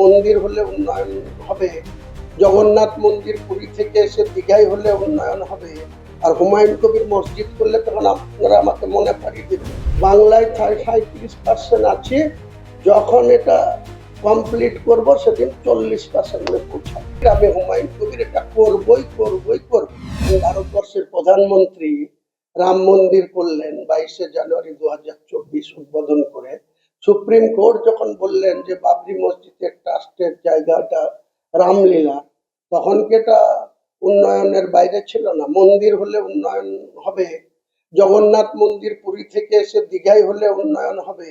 মন্দির হলে উন্নয়ন হবে। জগন্নাথ মন্দির পুরী থেকে এসে দীঘায় হলে উন্নয়ন হবে। আর হুমায়ুন কবির মসজিদ করলে তখন আপনারা আমাকে মনে পাঠিয়ে দেবেন। বাংলায় সাঁত্রিশ পার্সেন্ট আছে। যখন এটা কমপ্লিট করব, সেদিন চল্লিশ পার্সেন্টে পৌঁছাবে। আমি হুমায়ুন কবির এটা করবই করবই করব ভারতবর্ষের প্রধানমন্ত্রী রাম মন্দির করলেন বাইশে জানুয়ারি দু হাজার চব্বিশ উদ্বোধন করে। সুপ্রিম কোর্ট যখন বললেন যে বাবরি মসজিদের ট্রাস্টের জায়গাটা, রামলীলা, তখন কি এটা উন্নয়নের বাইরে ছিল না? মন্দির হলে উন্নয়ন হবে, জগন্নাথ মন্দির পুরী থেকে এসে দীঘায় হলে উন্নয়ন হবে,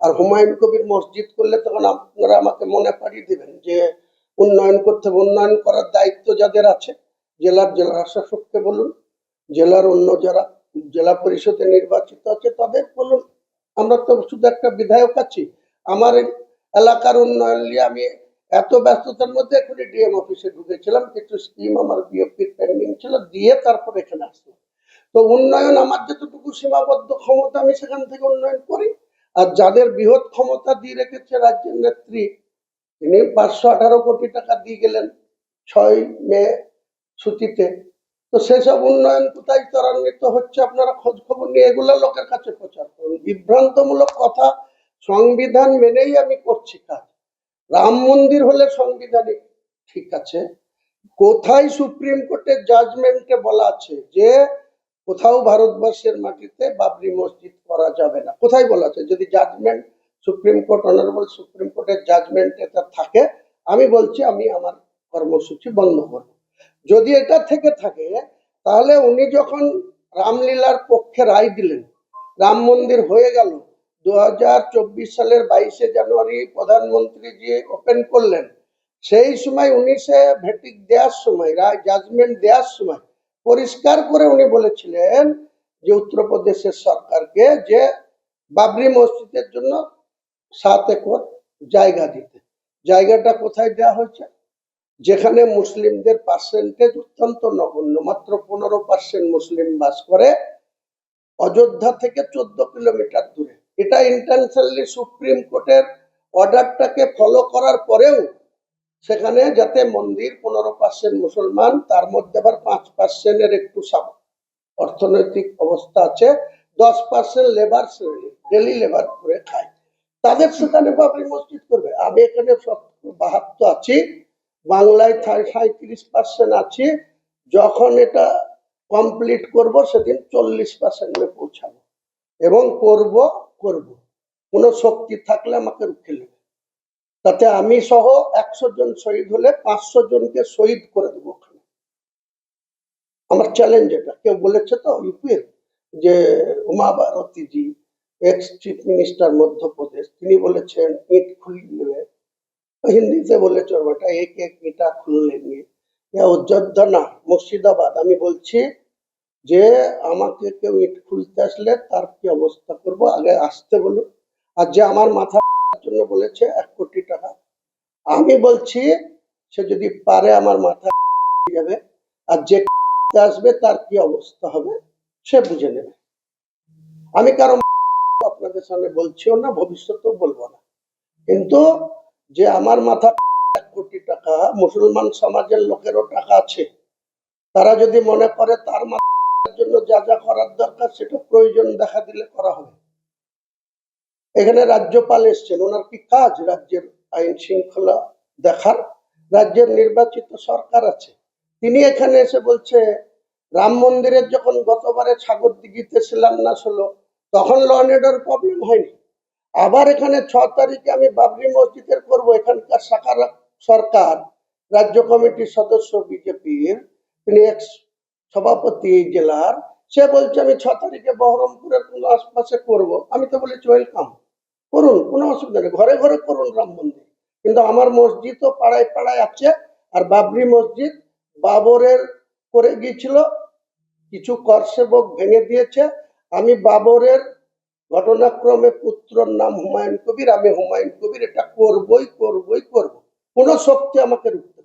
আর হুমায়ুন কবির মসজিদ করলে তখন আপনারা আমাকে মনে পাঠিয়ে দেবেন যে উন্নয়ন করতে উন্নয়ন করার দায়িত্ব যাদের আছে, জেলার জেলা শাসককে বলুন, জেলার অন্য যারা, জেলা পরিষদে নির্বাচিত আছে, তাদের বলুন আমরা তো শুধু একটা বিধায়ক আছি। আমার এলাকার উন্নয়ন নিয়ে আমি এত ব্যস্ততার মধ্যে এখনই ডিএম অফিসে ঢুকেছিলাম কিছু স্কিম আমার বিএপির পেন্ডিং ছিল, দিয়ে তারপর এখানে আসলাম। তো উন্নয়ন আমার যতটুকু সীমাবদ্ধ ক্ষমতা, আমি সেখান থেকে উন্নয়ন করি। আর যাদের বৃহৎ ক্ষমতা দিয়ে রেখেছে রাজ্যের নেত্রী, তিনি পাঁচশো আঠারো কোটি টাকা দিয়ে গেলেন ছয় মে সূচিতে তো সেসব উন্নয়ন কোথায় ত্বরান্বিত হচ্ছে আপনারা খোঁজ খবর নিয়ে এগুলো লোকের কাছে প্রচার বিভ্রান্তমূলক কথা, সংবিধান মেনেই আমি করছি কাজ। রাম মন্দির হলে সাংবিধানিক ঠিক আছে। কোথায় সুপ্রিম কোর্টের জাজমেন্টে বলা আছে যে কোথাও ভারতবর্ষের মাটিতে বাবরি মসজিদ করা যাবে না? কোথায় বলা আছে? যদি judgement, supreme court, honourable supreme কোর্টের জাজমেন্ট এটা থাকে, আমি বলছি আমি আমার কর্মসূচি বন্ধ করব। যদি এটা থেকে থাকে, তাহলে উনি যখন রামলীলার পক্ষে রায় দিলেন রাম মন্দির হয়ে গেল। দু হাজার চব্বিশ সালের বাইশে জানুয়ারি প্রধানমন্ত্রী যে ওপেন করলেন। সেই সময় উনিশে ভেটিক দেওয়ার সময় রায় জাজমেন্ট দেওয়ার সময় পরিষ্কার করে উনি বলেছিলেন যে উত্তরপ্রদেশের সরকারকে যে বাবরি মসজিদের জন্য সাত একর জায়গা দিতে। জায়গাটা কোথায় দেওয়া হয়েছে? যেখানে মুসলিমদের পার্সেন্টেজ অত্যন্ত নগণ্য, মাত্র পনেরো পার্সেন্ট মুসলিম বাস করে অযোধ্যা থেকে চোদ্দ কিলোমিটার দূরে। এটা ইন্টারন্যাশনালি সুপ্রিম কোর্টের অর্ডারটাকে ফলো করার পরেও সেখানে যাতে মন্দির পনেরো পার্সেন্ট মুসলমান, তার মধ্যে আবার পাঁচ পার্সেন্টের একটু অর্থনৈতিক অবস্থা আছে, দশ পার্সেন্ট লেবার শ্রেণি ডেলি লেবার করে খায়। তাদের সেখানে বাবরি মসজিদ করবে। আমি এখানে বাহাত্তর আছি, বাংলায় সাঁত্রিশ পার্সেন্ট আছি। যখন এটা কমপ্লিট করব, সেদিন চল্লিশ পার্সেন্টে পৌঁছাবো। এবং করব করব। কোনো শক্তি থাকলে আমাকে রুখে নেবে। তাতে আমি সহ একশো জন শহীদ হলে পাঁচশো জনকে শহীদ করে দেবো ওখানে। আমার চ্যালেঞ্জ এটা। কেউ বলেছে তো ইউপির যে Uma Bharti ji ex chief minister Madhya Pradesh, তিনি বলেছেন, ইট খুলে নেবে হিন্দিতে বলেছে ওর বেটা এক এক ইটা খুলে লেঙ্গে ইয়া অযোধ্যা না মুর্শিদাবাদ। আমি বলছি যে, আমাকে কেউ ইট খুলতে আসলে তার কি অবস্থা করব? আগে আসতে বলুন। আর যে আমার মাথা জন্য বলেছে, এক কোটি টাকা। আমি বলছি, সে যদি পারে আমার মাথা যাবে, আর যে আসবে, তার কি অবস্থা হবে? সে বুঝে নেবে। আমি কারও আপনাদের সামনে বলছিও না, ভবিষ্যতেও বলব না। কিন্তু যে আমার মাথা কোটি টাকা, মুসলমান সমাজের লোকেরও টাকা আছে। তারা যদি মনে করে তার জন্য যা যা করার দরকার সেটা প্রয়োজন দেখা দিলে করা হবে। এখানে রাজ্যপাল এসছেন, ওনার কি কাজ? রাজ্যের আইন শৃঙ্খলা দেখার। রাজ্যের নির্বাচিত সরকার আছে। তিনি এখানে এসে বলছে, রাম মন্দিরের যখন গতবারে সাগর দিঘিতে শিলান্যাস হলো তখন ল অ্যান্ড অর্ডার প্রবলেম হয়নি। আবার এখানে ছ তারিখে আমি বাবরি মসজিদের করব, এখানকার শাখার সরকার, রাজ্য কমিটির সদস্য বিজেপির, তিনি এক্স সভাপতি জেলার, সে বলছে, আমি ছ তারিখে বহরমপুরের কোনো আশপাশে করব। আমি তো বলেছি ওয়েলকাম করুন, কোনো অসুবিধা নেই। ঘরে ঘরে করুন রাম মন্দির। কিন্তু আমার মসজিদও পাড়ায় পাড়ায় আছে, আর বাবরি মসজিদ বাবরের করে গিয়েছিল। কিছু কর সেবক ভেঙে দিয়েছে। আমি বাবরের ঘটনাক্রমে পুত্রর নাম হুমায়ুন কবির, আমি হুমায়ুন কবির এটা করবই করবই, করব। কোনো শক্তি আমাকে রুখতে